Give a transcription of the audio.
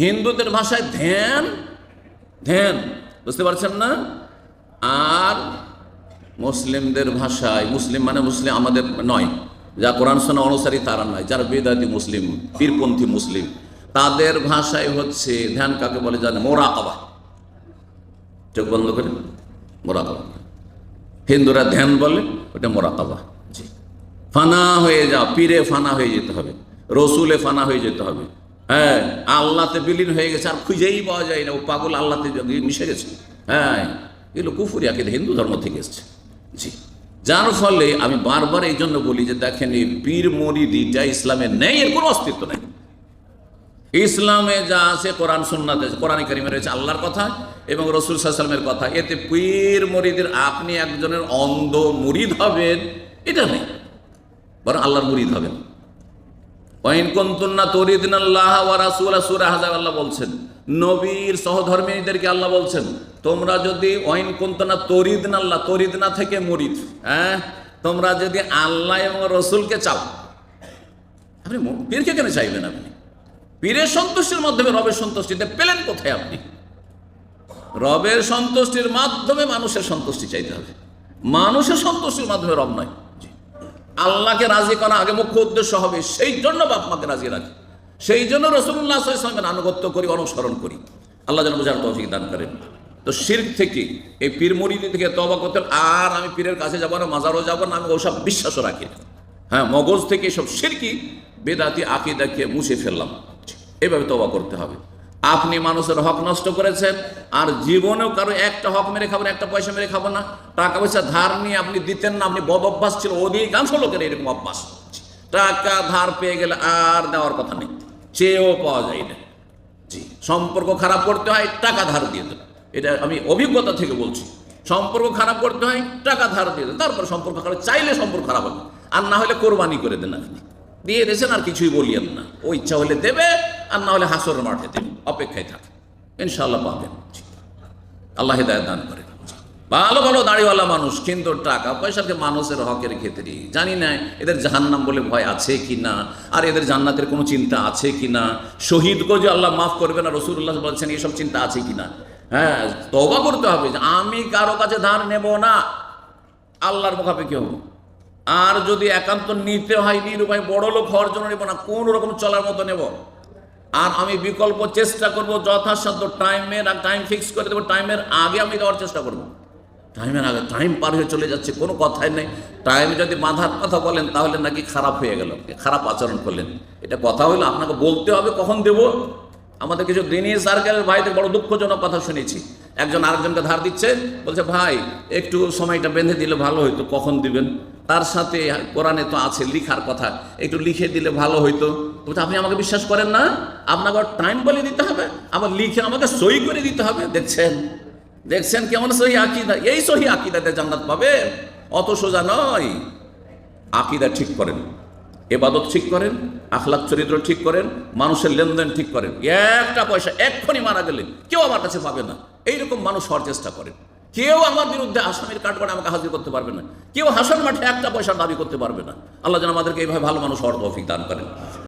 হিন্দুদের ভাষায় ধ্যান ধ্যান, বুঝতে পারছেন না? আর মুসলিমদের ভাষায়, মুসলিম মানে মুসলিম আমাদের নয়। যা কোরআন সোনা অনুসারী তারা নয়, যারা বেদাতি মুসলিম, পীরপন্থী মুসলিম। তাদের ভাষায় হচ্ছে ধ্যান কাকে বলে জানে মোরাকাবা। চোখ বন্ধ করে, মোরাকাবা। হিন্দুরা ধ্যান বলে, ওটা মোরাকাবা। জি। ফানা হয়ে যাও, পীরে ফানা হয়ে যেতে হবে, রসুলে ফানা হয়ে যেতে হবে। হ্যাঁ আল্লাহতে বিলীন হয়ে গেছে, আর খুঁজেই পাওয়া যায় না। ও পাগল আল্লাহতে মিশে গেছে। হ্যাঁ এগুলো কুফুরি আকিদ, হিন্দু ধর্ম থেকে এসছে। জি। যার ফলে আমি বারবার এই জন্য বলি যে, দেখেন, এই পীর মরিদিটা ইসলামে নেই, এর কোনো অস্তিত্ব নেই। ইসলামে যা আছে, কোরআন, সুন্নাতে কোরআন কারিমে রয়েছে আল্লাহর কথা এবং রসুল সাল্লামের কথা। এতে পীর মরিদের আপনি একজনের অন্ধ মুরিদ হবেন, এটা নেই। বরং আল্লাহর মুরিদ হবেন। ওয়াইন কন্তুন্না আল্লাহ ওয়া রাসূল হাজার আল্লাহ বলছেন, নবীর সহধর্মীদেরকে আল্লাহ বলছেন, তোমরা যদি ওয়াইন কন্তুন্না তরিদিন আল্লাহ তরিদনা থেকে মুরিদ হ্যাঁ? তোমরা যদি আল্লাহ এবং রসুলকে চাও, আপনি পীরকে কেন চাইবেন আপনি? পীরের সন্তুষ্টির মাধ্যমে রবের সন্তুষ্টিতে পেলেন কোথায় আপনি? রবের সন্তুষ্টির মাধ্যমে মানুষের সন্তুষ্টি চাইতে হবে। মানুষের সন্তুষ্টির মাধ্যমে রব নয়। আল্লাহকে রাজি করা আগে মুখ্য উদ্দেশ্য হবে সেই জন্য বাপ মাকে রাজি রাখি। সেই জন্য রসুল্লাহ ইসলামের আনুগত্য করি অনুসরণ করি। আল্লাহ যেন বোঝার তৌফিক দান করেন। তো শির্ক থেকে এই পীর মরিদি থেকে তবা করতে হবে, আর আমি পীরের কাছে যাব না মাজারও যাব না আমি ওসব বিশ্বাসও রাখি হ্যাঁ মগজ থেকে সব শিরকি বেদাতি আকিদাকে মুছে ফেললাম। এভাবে তবা করতে হবে। আপনি মানুষের হক নষ্ট করেছেন, আর জীবনেও কারও একটা হক মেরে খাবেন একটা পয়সা মেরে খাবেন না। টাকা পয়সা ধার নিয়ে আপনি দিতেন না, আপনি বদ অভ্যাস ছিল, অধিকাংশ লোকের এরকম অভ্যাস টাকা ধার পেয়ে গেলে আর দেওয়ার কথা নেই, চেয়েও পাওয়া যায় না। জি, সম্পর্ক খারাপ করতে হয়, টাকা ধার দিয়ে দেবে এটা আমি অভিজ্ঞতা থেকে বলছি। সম্পর্ক খারাপ করতে হয়, টাকা ধার দিয়ে দেন। তারপর সম্পর্ক খারাপ, চাইলে সম্পর্ক খারাপ হবে। আর না হলে কোরবানি করে দেন আপনি। দিয়ে দিয়েছেন, আর কিছুই বলিয়েন না। ও ইচ্ছা হলে দেবে আর না হলে হাসর মাঠে দেবে অপেক্ষায় থাকে ইনশাল্লাহ পাবেন আল্লাহ হেদায়ত দান করেন ভালো ভালো দাড়িওয়ালা মানুষ, কিন্তু টাকা পয়সাকে মানুষের হকের ক্ষেত্রে, জানি না এদের জাহান্নাম বলে ভয় আছে কি না, আর এদের জান্নাতের কোনো চিন্তা আছে কি না শহীদকে যে আল্লাহ মাফ করবে না রসুল্লাহ বলছেন এসব চিন্তা আছে কি না? হ্যাঁ তবা করতে হবে যে আমি কারও কাছে ধার নেব না, আল্লাহর মুখাপেক্ষি হব। আর যদি একান্ত নিতে হয়, নিরুপায় বড় লোক হওয়ার জন্য নেব না, কোন রকম চলার মতো নেব। আর আমি বিকল্প চেষ্টা করব, যথাসাধ্য টাইমের টাইম ফিক্স করে দেবো টাইমের আগে আমি দেওয়ার চেষ্টা করব। টাইমের আগে টাইম পার হয়ে চলে যাচ্ছে, কোনো কথাই নেই। টাইম যদি বাঁধার কথা বলেন, তাহলে নাকি খারাপ হয়ে গেল, খারাপ আচরণ করলেন। এটা কথা হলো আপনাকে বলতে হবে কখন দেব? আমাদের কিছু দিনই সার্কেলের ভাইদের বড় দুঃখজনক কথা শুনেছি। একজন আরেকজনকে ধার দিচ্ছে, বলছে, ভাই, একটু সময়টা বেঁধে দিলে ভালো হইতো, কখন দিবেন? তার সাথে কোরআনে তো আছে লিখার কথা। একটু লিখে দিলে ভালো হইতো। আপনি আমাকে বিশ্বাস করেন না? আপনাকে টাইম বলে দিতে হবে? আবার লিখে আমাকে সই করে দিতে হবে? দেখছেন? দেখছেন কেমন সহি আকিদা? এই সহি আকিদাতে জান্নাত পাবে? অত সোজা নয়। আকিদা ঠিক করেন। এবাদত ঠিক করেন। আখলাক চরিত্র ঠিক করেন। মানুষের লেনদেন ঠিক করেন। একটা পয়সা এক্ষুনি মারা গেলে কেউ আমার কাছে পাবে না। এইরকম মানুষ হওয়ার চেষ্টা করেন। কেউ আমার বিরুদ্ধে আসামির কাঠগড়ে আমাকে হাজির করতে পারবে না। কেউ হাসান মাঠে একটা পয়সা দাবি করতে পারবে না। আল্লাহ যেন আমাদেরকে এইভাবে ভালো মানুষ হওয়ার তৌফিক দান করেন।